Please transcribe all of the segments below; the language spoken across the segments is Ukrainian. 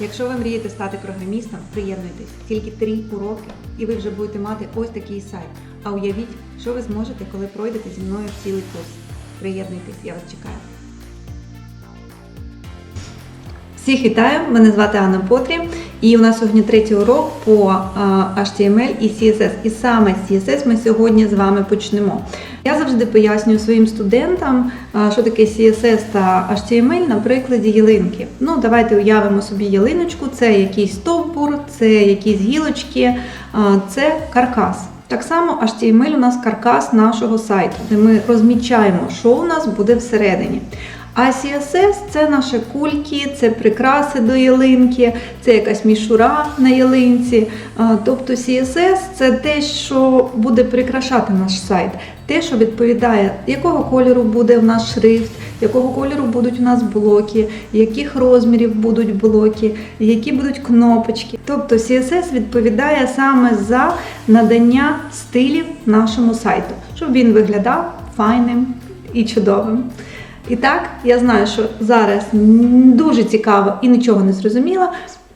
Якщо ви мрієте стати програмістом, приєднуйтесь. Тільки три уроки, і ви вже будете мати ось такий сайт. А уявіть, що ви зможете, коли пройдете зі мною цілий курс. Приєднуйтесь, я вас чекаю. Всіх вітаю! Мене звати Анна Потрі, і у нас сьогодні третій урок по HTML і CSS. І саме CSS ми сьогодні з вами почнемо. Я завжди пояснюю своїм студентам, що таке CSS та HTML на прикладі ялинки. Ну, давайте уявимо собі ялиночку, це якийсь стовбур, це якісь гілочки, це каркас. Так само HTML у нас каркас нашого сайту, де ми розмічаємо, що у нас буде всередині. А CSS це наші кульки, це прикраси до ялинки, це якась мішура на ялинці. Тобто CSS це те, що буде прикрашати наш сайт, те, що відповідає, якого кольору буде в нас шрифт, якого кольору будуть у нас блоки, яких розмірів будуть блоки, які будуть кнопочки. Тобто CSS відповідає саме за надання стилів нашому сайту, щоб він виглядав файним і чудовим. І так, я знаю, що зараз дуже цікаво і нічого не зрозуміло.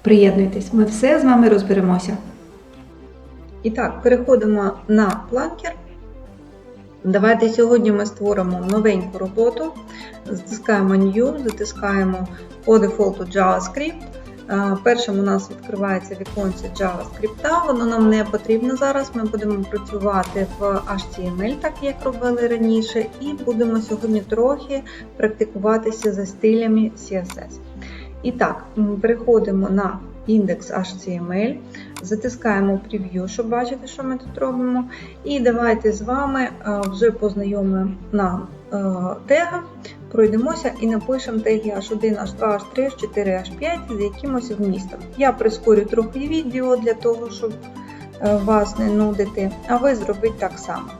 Приєднуйтесь, ми все з вами розберемося. І так, переходимо на планкер. Давайте сьогодні ми створимо новеньку роботу. Затискаємо New, затискаємо по дефолту JavaScript. Першим у нас відкривається віконце JavaScript, воно нам не потрібно зараз. Ми будемо працювати в HTML, так як робили раніше, і будемо сьогодні трохи практикуватися за стилями CSS. І так, переходимо на індекс HTML, затискаємо прев'ю, щоб бачити, що ми тут робимо. І давайте з вами вже познайомимо нам теги, пройдемося і напишемо теги H1, H2, H3, H4, H5 з якимось вмістом. Я прискорю трохи відео для того, щоб е, вас не нудити, а ви зробіть так само.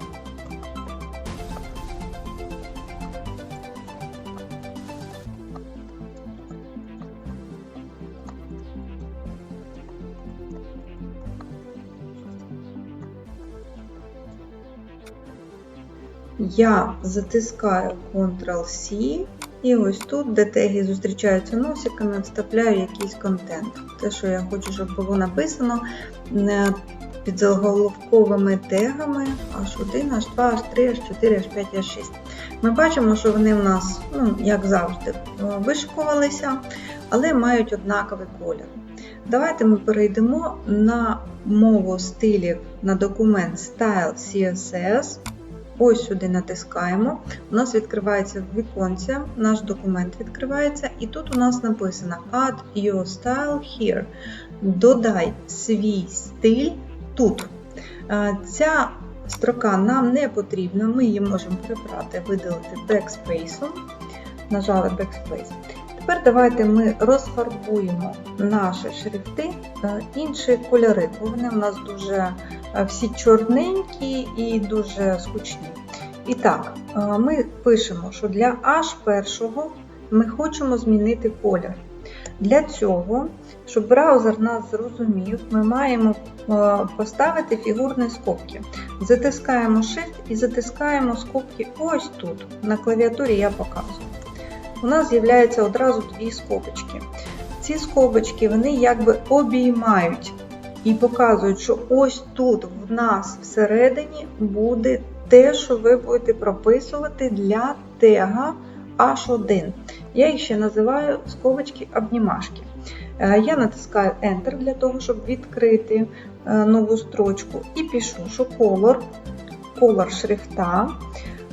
Я затискаю Ctrl-C і ось тут, де теги зустрічаються носиками, вставляю якийсь контент. Те, що я хочу, щоб було написано під заголовковими тегами H1, H2, H3, H4, H5, H6. Ми бачимо, що вони в нас, ну, як завжди, вишикувалися, але мають однаковий колір. Давайте ми перейдемо на мову стилів на документ Style CSS. Ось сюди натискаємо. У нас відкривається віконце, наш документ відкривається, і тут у нас написано Add your style here. Додай свій стиль тут. Ця строка нам не потрібна, ми її можемо прибрати, видалити бекспейсом. Нажали Backspace. Тепер давайте ми розфарбуємо наші шрифти інші кольори, бо вони у нас дуже всі чорненькі і дуже скучні. І так, ми пишемо, що для H1 ми хочемо змінити колір. Для цього, щоб браузер нас зрозумів, ми маємо поставити фігурні скобки. Затискаємо Shift і затискаємо скобки ось тут. На клавіатурі я показую у нас з'являється одразу дві скобочки. Ці скобочки вони якби обіймають і показують, що ось тут в нас всередині буде те, що ви будете прописувати для тега H1. Я їх ще називаю скобочки обнімашки. Е, Я натискаю Enter для того, щоб відкрити е, нову строчку, і пишу, що color, color шрифта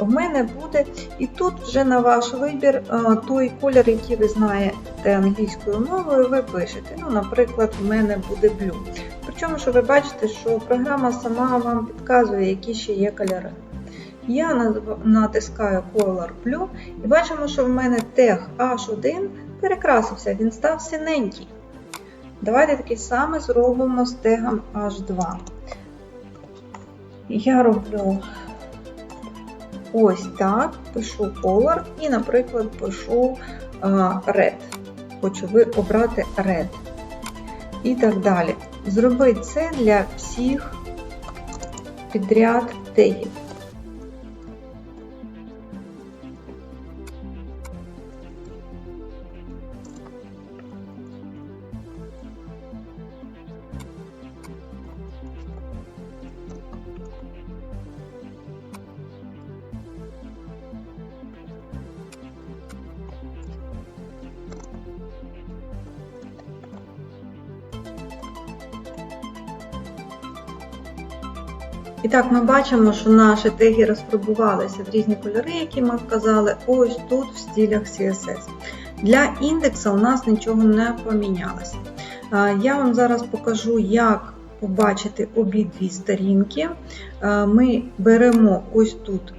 в мене буде, і тут вже на ваш вибір е, той колір, який ви знаєте англійською мовою, ви пишете. Ну, Наприклад, в мене буде blue. Причому, що ви бачите, що програма сама вам підказує, які ще є кольори. Я натискаю Color Blue і бачимо, що в мене тег H1 перекрасився, він став синенький. Давайте таке саме зробимо з тегом H2. Я роблю ось так, пишу color і, наприклад, пишу red. Хочу ви обрати red. І так далі. Зроби це для всіх підряд тегів. І так, ми бачимо, що наші теги розфарбувалися в різні кольори, які ми вказали, ось тут в стилях CSS. Для індексу у нас нічого не помінялося. Я вам зараз покажу, як побачити обидві сторінки. Ми беремо ось тут,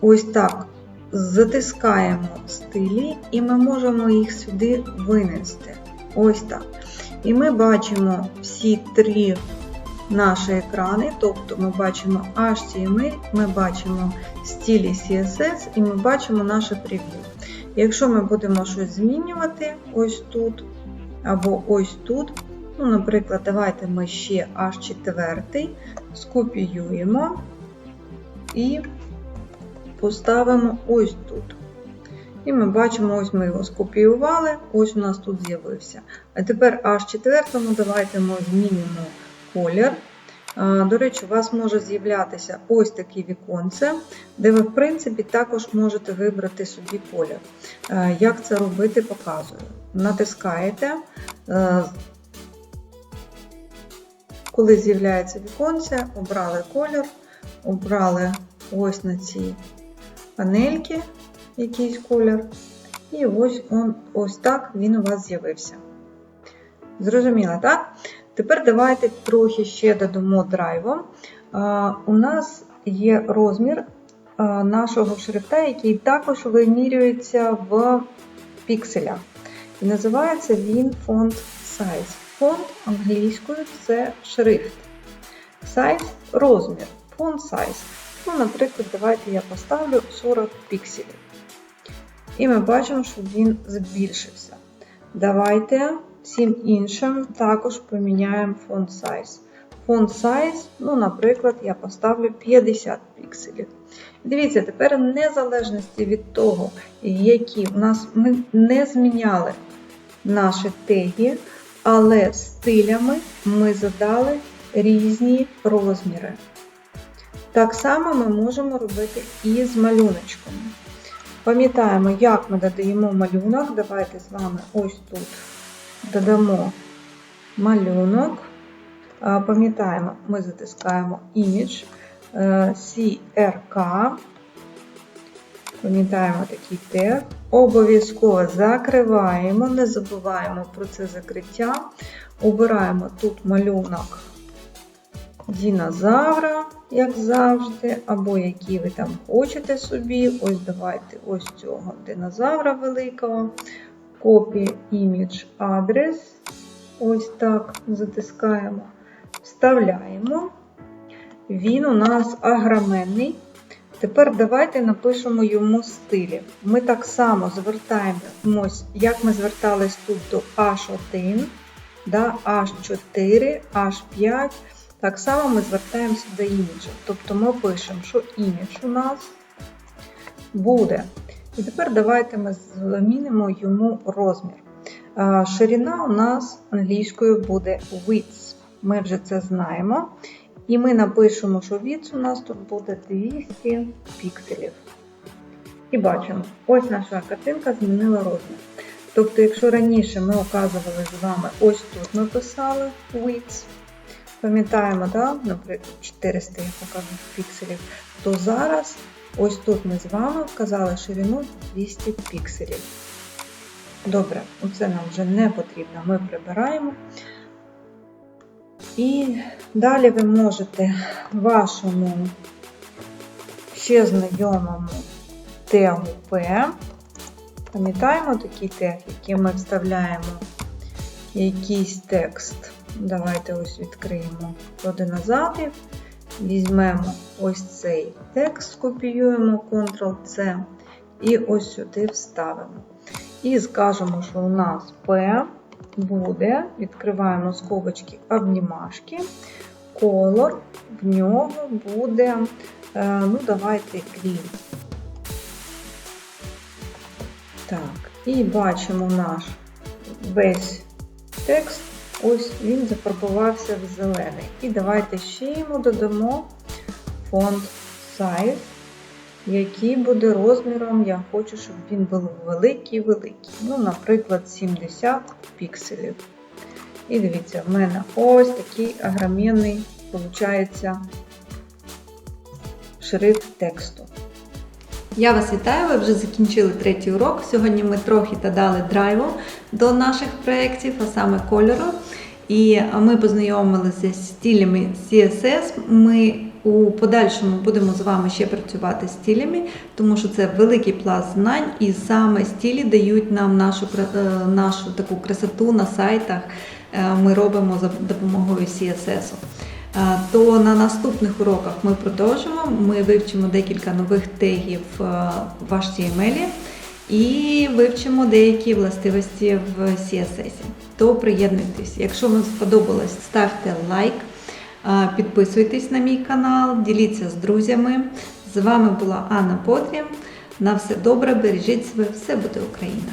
ось так, затискаємо стилі, і ми можемо їх сюди винести. Ось так. І ми бачимо всі три наші екрани, тобто ми бачимо HTML, ми бачимо стилі CSS і ми бачимо наше прев'ю. Якщо ми будемо щось змінювати ось тут або ось тут, ну, наприклад, давайте ми ще H4 скопіюємо і поставимо ось тут. І ми бачимо, ось ми його скопіювали, ось у нас тут з'явився. А тепер H4 давайте ми змінимо колір. До речі, у вас може з'являтися ось таке віконце, де ви, в принципі, також можете вибрати собі колір. Як це робити, показую. Натискаєте, коли з'являється віконце, обрали колір, обрали ось на цій панельки якийсь колір. І ось он, ось так він у вас з'явився. Зрозуміло, так? Тепер давайте трохи ще додамо драйву. У нас є розмір нашого шрифта, який також вимірюється в пікселях. І називається він фонд size. Фонд англійською це шрифт. Size розмір. Фонд size. Ну, Наприклад, давайте я поставлю 40 пікселів. І ми бачимо, що він збільшився. Давайте всім іншим також поміняємо font size. Font size, ну, наприклад, я поставлю 50 пікселів. Дивіться, тепер в незалежності від того, які у нас ми не зміняли наші теги, але стилями ми задали різні розміри. Так само ми можемо робити і з малюночками. Пам'ятаємо, як ми додаємо малюнок. Давайте з вами ось тут додамо малюнок. Пам'ятаємо, ми затискаємо Image CRK. Пам'ятаємо такий тег. Обов'язково закриваємо, не забуваємо про це закриття. Обираємо тут малюнок динозавра, як завжди, або який ви там хочете собі. Ось давайте ось цього динозавра великого. Copy image адрес. Ось так затискаємо, вставляємо. Він у нас агроменний. Тепер давайте напишемо йому стилі. Ми так само звертаємось, як ми звертались тут до H1, да, H4, H5. Так само ми звертаємося до іміджа. Тобто ми пишемо, що імідж у нас буде. І тепер давайте ми змінимо йому розмір. Ширина у нас англійською буде width. Ми вже це знаємо. І ми напишемо, що width у нас тут буде 200 пікселів. І бачимо, ось наша картинка змінила розмір. Тобто, якщо раніше ми указували з вами, ось тут ми писали width, пам'ятаємо, да? наприклад, 400 я покажу пікселів, то зараз ось тут ми з вами вказали ширину 200 пікселів. Добре, оце нам вже не потрібно, ми прибираємо. І далі ви можете вашому ще знайомому тегу P. Пам'ятаємо такий тег, який ми вставляємо якийсь текст. Давайте ось відкриємо про динозаврів. Візьмемо ось цей текст, скопіюємо Ctrl-C і ось сюди вставимо. І скажемо, що у нас P буде, відкриваємо скобочки обнімашки, колор в нього буде, е, ну, давайте green. Так, і бачимо наш весь текст, ось він зафарбувався в зелений. І давайте ще йому додамо фонд size який буде розміром, я хочу, щоб він був великий-великий. Ну, наприклад, 70 пікселів. І дивіться, в мене ось такий агромінний, виходить, шрифт тексту. Я вас вітаю, ви вже закінчили третій урок. Сьогодні ми трохи додали драйву до наших проєктів, а саме кольору. І ми познайомилися з стилями CSS. Ми у подальшому будемо з вами ще працювати з стилями, тому що це великий пласт знань, і саме стилі дають нам нашу, е, нашу таку красоту на сайтах. е, Ми робимо за допомогою CSS. Е, То на наступних уроках ми продовжимо. Ми вивчимо декілька нових тегів в HTML і вивчимо деякі властивості в CSS. То приєднуйтесь. Якщо вам сподобалось, ставте лайк, підписуйтесь на мій канал, діліться з друзями. З вами була Анна Потрім. На все добре, бережіть себе, все буде Україна!